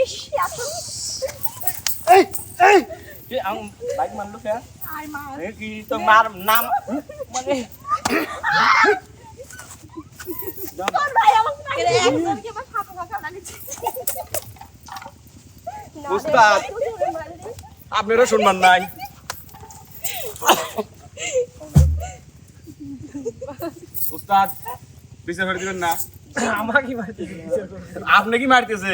ইস এত এই এই। কি আম বাইক মারলো কে আয় মা। এ কি তো মার নাম? মানে তোর ভাই আমাকে মারে একজনকে আমার ফাঁকা ফাঁকা লাগছে না রে, উস্তাদ। কত জোরে মারলি। আপনারও শুনবার নাই। উস্তাদ বিচার করে দিবেন না। আপনি কি মারতেছে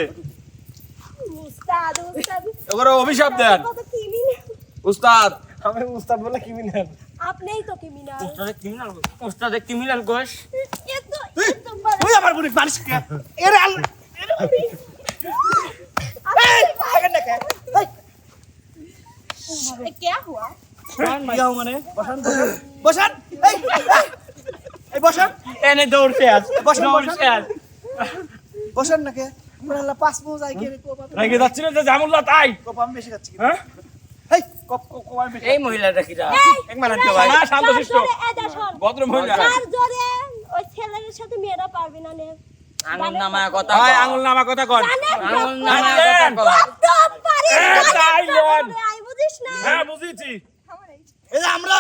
উস্তাদ উস্তাদ এবার অভিশাপ দেন কত criminal। উস্তাদ আমি উস্তাদ বলে কি মিনাল আপনিই তো criminal। উস্তাদে ক্রিমিনাল উস্তাদে ক্রিমিনাল গোশ এত এত বড়- তুই আমার বুড়ি মারিস কে এরে আল এ, क्या हुआ ইয়াও মানে বসান। এনে দৌড়তে আস। বসেন, দৌড়তে আস। বসান নাকি? আমরা পাঁচ পৌঁছ আই গেলে কোপ রেগে যাচ্ছিল যে জামুল্লা তাই? কোপ আমি বেশি খাচ্ছি হ্যাঁ? হেই কপ কপ কপ বেশি এই মহিলাটা কি যা এক মিনিট তো ভাই না শান্ত শিষ্ট যার জোরে, এ যা শোন। ভদ্র মহিলা। যার জোরে ওই ছেলের সাথে মেয়েরা পারবে না নে। আঙুল নামায় কথা ভাই আঙুল নামা কথা কর আঙুল কত- নামায় কথা কও। কত পারে, এ, জানে তাইলেন। কত আই বুঝিস না। হ্যাঁ বুঝেছি এই আমরা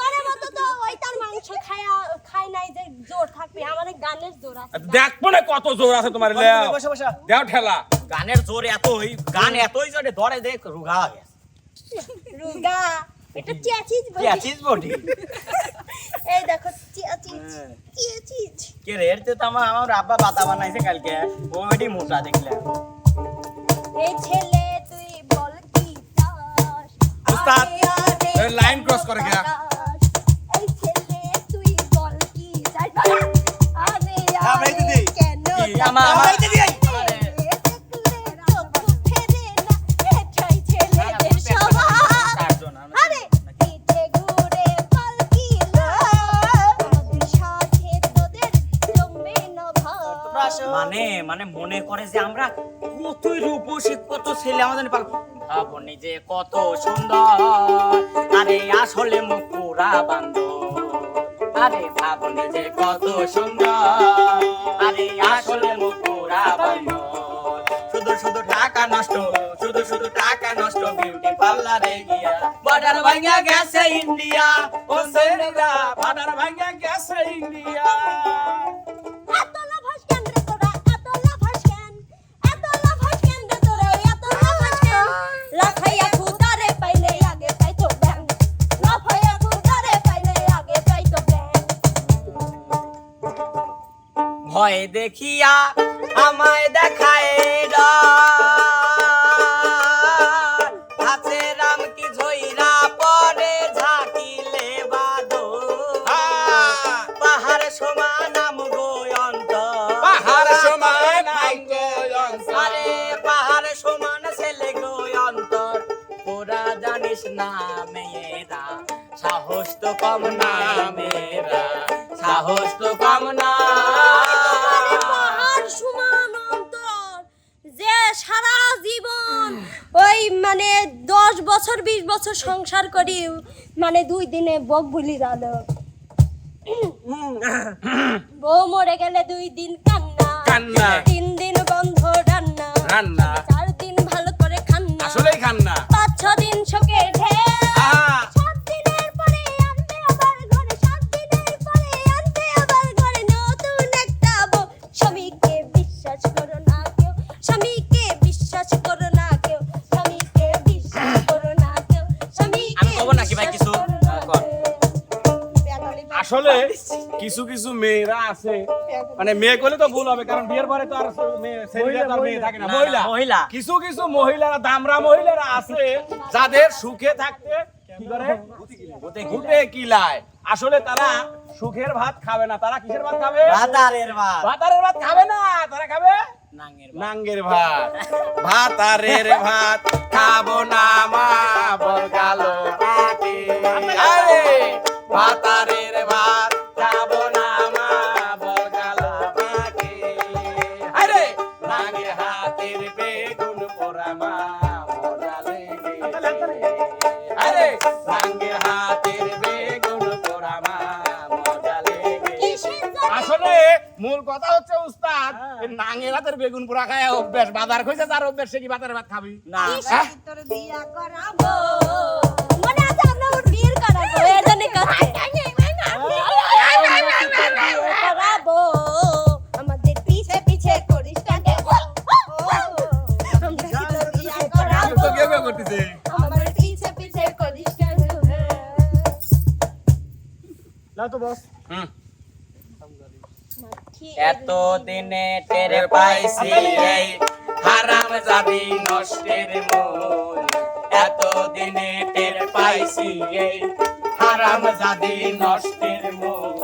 তোরে মতো তো ওই তার মাংস খায়া খাই নাই যে জোর থাকবে। আমাদের গানের জোর আছে দেখব না কত জোর আছে তোমার লেও। বসা বসা। দেও ঠেলা। গানের জোর এতই গান এতই জোরে ধরে দেখ রুগা গেছে। রুগা এটা আছিস বডি। এই দেখো চেচিজ কে রে এর তো আমার আমার আব্বা বাতা বানাইছে কালকে। ওইডি মোটা দেখলাম এই ছেলে তুই বল কি উস্তাদ, মনে যে আমরা কতই রূপসী কত ছেলে আমাদের পাক ভাবনি যে কত সুন্দর। আরে আসলে মুখ পুরা বান্ধ আরে ভাবনি যে কত সুন্দর। আরে আসলে মুখ পুরা বান্ধ শুধু শুধু টাকা নষ্ট, শুধু শুধু টাকা নষ্ট বিউটি পার্লারে গিয়া বর্ডার ভাঙা গেছে ইন্ডিয়া ও সেনেরা বর্ডার ভাঙা গেছে ইন্ডিয়া দেখিয়া আমায় দেখায় হাতে রাম কি ঝইরা পরে ঝাঁকিলে বাদো পাহাড় সমান আম গোয়ন্ত পাহাড় সমান। আরে পাহাড় সমান ছেলে গোয়ন্তর তোরা জানিস না মেয়েরা সাহস তো কম না মেয়েরা। সাহস তো কম না মানে দশ বছর বিশ বছর সংসার করি মানে দুই দিনে বক ভুলি গেল। বউ মরে গেলে দুই দিন কান্না। কান্না। তিন দিন বন্ধ রান্না। রান্না। চার দিন ভালো করে খান্না। আসলেই খান না পাঁচ ছ দিন শোকে আসলে কিছু কিছু মেয়েরা আছে। মানে মেয়ে করলে তো ভুল হবে কারণ বিয়ের পরে তো আর মেয়ে থাকে না। মহিলা মহিলা। কিছু কিছু মহিলারা দামরা মহিলারা আছে যাদের সুখে থাকতে কি করে? ঘুটে কিলায়। আসলে তারা সুখের ভাত খাবে না। তারা কিসের ভাত খাবে? ভাতারের ভাত। ভাতারের ভাত খাবে না। তারা খাবে? নাঙ্গের ভাত। ভাতারের ভাত খাব না মা বলগালো পাটি আরে ভাতারের ভাত। মূল কথা হচ্ছে উস্তাদ নাঙে বেগুন পোড়া খায় অভ্যাস বাজার খুঁজে তার অভ্যাস সে কি বাজার ভাত খাবি না করাবো করাবো তো বস হুম এত দিনে টের পাইছি এই হারাম জাদি নষ্টের মূল। এত দিনে টের পাইছি এই হারাম জাদি নষ্টের মূল।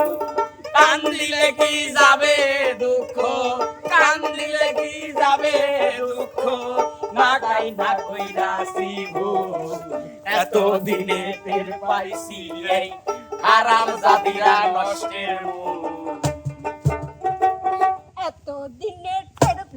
কান দিলে কি যাবে দুঃখ? কান দিলে কি যাবে দুঃখ? না গাই না কইরাছি ভুল। এত দিনে টের পাইছি এই হারাম জাদিরা নষ্টের মূল।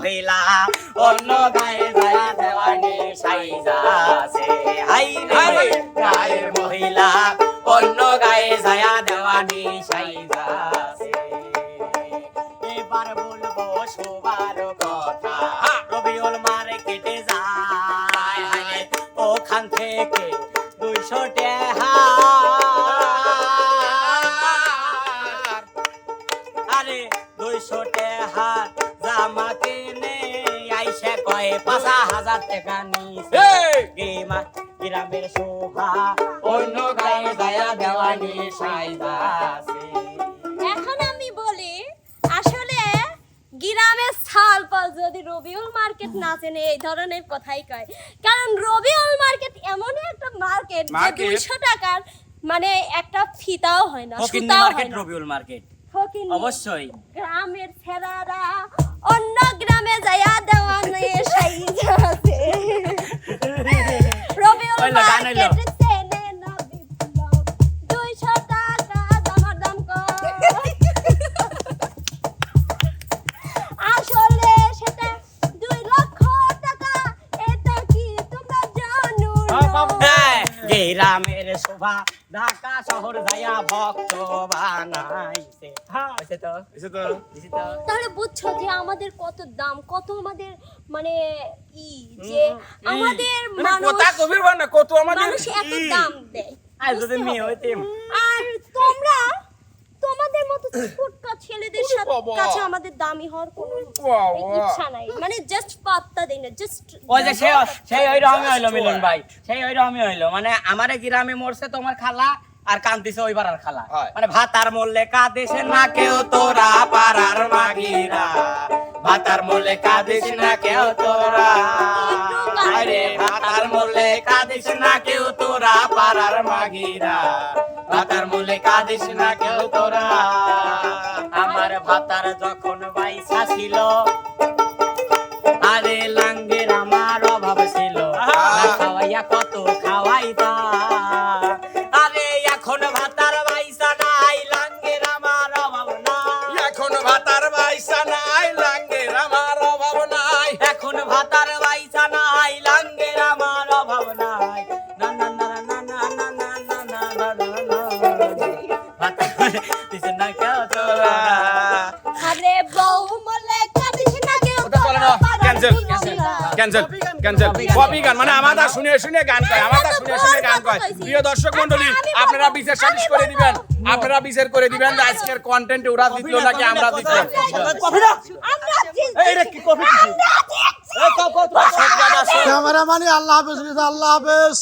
মহিলা অন্য গায়ে যায় দেওয়ানি সাইজাছে হাই রে গায়ের মহিলা অন্য গায়ে যায় দেওয়ানি সাইজাছে হাজার টাকা নিছে এই! গেমা গ্রামের শোভা অন্য গায়ে দয়া দেওয়ানি সাইদাছে এখন আমি বলি আসলে গ্রামের সাল পাল যদি রবিউল মার্কেট না চেনে এই ধরনের কথাই কয়। কারণ রবিউল মার্কেট এমনই একটা মার্কেট যে দুইশো টাকার মানে একটা ফিতাও হয় না সুতাও হয় না। রবিউল মার্কেট। অবশ্যই। গ্রামের ছেলেরা গ্রামের শোভা ঢাকা শহর যাইয়া ভক্ত বানাইছে তো? তো। তাহলে বুঝছ যে আমাদের কত দাম কত আমাদের মানে ই যে আমাদের মানে মানুষ কথা কবির বানা কত আমাদের মানুষ এত দাম দেয় আর যদি মেয়ে হইতে আর ছোটকা ছেলেদের সাথে কাছে আমাদের দামি হওয়ার কোনো ইচ্ছা নাই। মানে জাস্ট পাত্তা দেই না জাস্ট ওই যে সেই সেই ওই রকমই হইল মিলন ভাই। সেই ওই রকমই হইল। মানে আমারে গ্রামে মরছে তোমার খালা আর কান্দিছে ওই পাড়ার খালা। মানে ভাতার মরলে কাঁদিস না কেউ তোরা পাড়ার মাগিরা। ভাতার মরলে কাঁদিস না কেউ তোরা। আরে ভাতার মরলে কাঁদিস না কেউ তোরা পাড়ার মাগিরা। ভাতার মূলে কাঁদিস না কেউ তোরা। আমার ভাতার যখন বাইসা ছিল ক্যান্সেল ক্যান্সেল কপি গান মানে আমাদের শুনে শুনে গান কয় আমাদের শুনে শুনে গান কয়। প্রিয় দর্শক মণ্ডলী আপনারা বিচার সালিশ করে দিবেন। আপনারা বিচার করে দিবেন যে আজকের কন্টেন্ট ওরা দিত নাকি আমরা দিত? আমরা এই রে কি কপি ক্যামেরা মানে আল্লাহ হাফেজ আল্লাহ হাফেজ।